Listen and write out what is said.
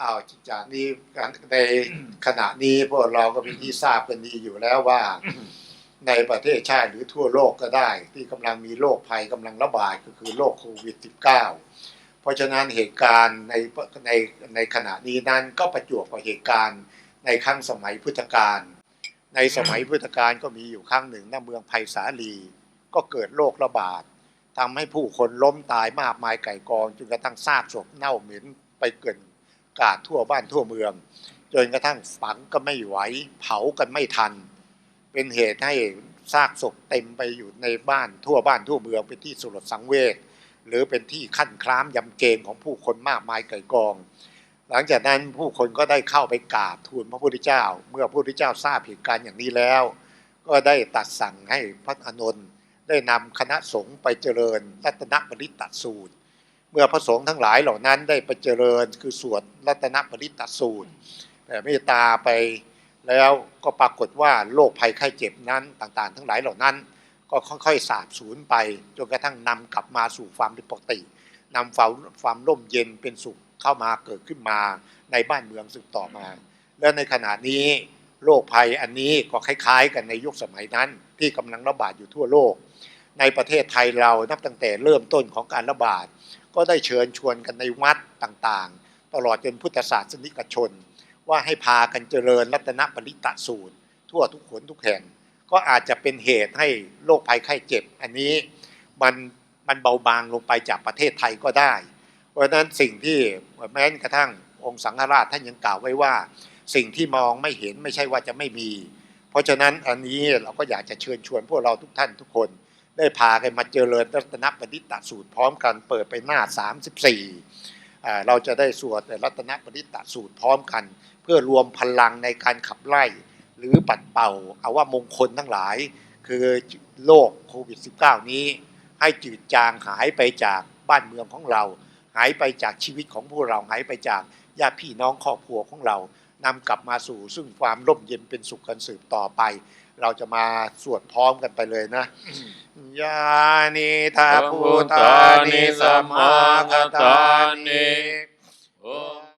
อ้าวจากนี้ในขณะนี้พวกเราก็เป็นที่ทราบกันดีอยู่แล้วว่า ในประเทศชาติหรือทั่วโลกก็ได้ ที่กำลังมีโรคภัยกำลังระบาดก็คือโรคโควิด -19 เพราะฉะนั้นเหตุการณ์ในในในขณะนี้นั้นก็ประจวบกับเหตุการณ์ในครั้งสมัยพุทธกาลในสมัยพุทธกาลก็มีอยู่ครั้งหนึ่งณเมืองไผ่สาลี ก็เกิดโรคระบาดทำให้ผู้คนล้มตายมากมายไก่กองจนกระทั่งซากศพเน่าเหม็นไปเกิน กาดทั่วบ้านทั่วเมือง จนกระทั่งฝังก็ไม่ไหว เผากันไม่ทัน เป็นเหตุให้ซากศพเต็มไปอยู่ในบ้านทั่วบ้านทั่วเมืองเป็นที่สลดสังเวชหรือเป็นที่ขั้นคล้ามยำเกรงของผู้คนมากมายไก่กอง หลังจากนั้นผู้คนก็ได้เข้าไปกราบทูลพระพุทธเจ้า เมื่อพระพุทธเจ้าทราบเหตุการณ์อย่างนี้แล้ว ก็ได้ตัดสั่งให้พระอานนท์ได้นำคณะสงฆ์ไปเจริญรัตนปริตตสูตร เมื่อพระสงฆ์ทั้งหลายเหล่านั้นได้ไปเจริญคือสวดรัตนปริตสูตรแผ่เมตตาไปแล้วก็ปรากฏว่าโรคภัยไข้เจ็บนั้นต่างๆ ทั้งหลายเหล่านั้น ก็ค่อยๆสาบสูญไปจนกระทั่งนำกลับมาสู่ความเป็นปกตินำความความร่มเย็นเป็นสุขเข้ามาเกิดขึ้นมาในบ้านเมืองสืบต่อมา และในขณะนี้โรคภัยอันนี้ก็คล้าย ๆ กันในยุคสมัยนั้นที่กำลังระบาดอยู่ทั่วโลก ในประเทศไทยเรานับตั้งแต่เริ่มต้นของการระบาด ก็ได้เชิญชวนกันในวัดต่างๆ ตลอดจนพุทธศาสนิกชน ว่าให้พากันเจริญรัตนปริตตสูตร ทั่วทุกขนทุกแห่ง ก็อาจจะเป็นเหตุให้โรคภัยไข้เจ็บ อันนี้มันมันเบาบางลงไปจากประเทศไทยก็ได้ เพราะฉะนั้นสิ่งที่แม้กระทั่งองค์สังฆราชท่านยังกล่าวไว้ว่า สิ่งที่มองไม่เห็นไม่ใช่ว่าจะไม่มี เพราะฉะนั้นอันนี้เราก็อยากจะเชิญชวนพวกเราทุกท่านทุกคน ได้พากันมาเจริญรัตนปฏิตตสูตรพร้อมกันเปิดไปหน้า 34อ่เราจะได้สวดรัตนปฏิตตสูตรพร้อมกัน เพื่อรวมพลังในการขับไล่ หรือปัดเป่าเอาว่ามงคลทั้งหลาย คือโรคโควิด -19 นี้ ให้จืดจางหายไปจากบ้านเมืองของเรา หายไปจากชีวิตของพวกเราหายไปจากญาติพี่น้องครอบครัวของเรานำกลับมาสู่ซึ่งความร่มเย็นเป็นสุขกันสืบต่อไป เราจะมาสวดพร้อมกันไปเลยนะยานิทาภูตานิสัมมาคตานิโอ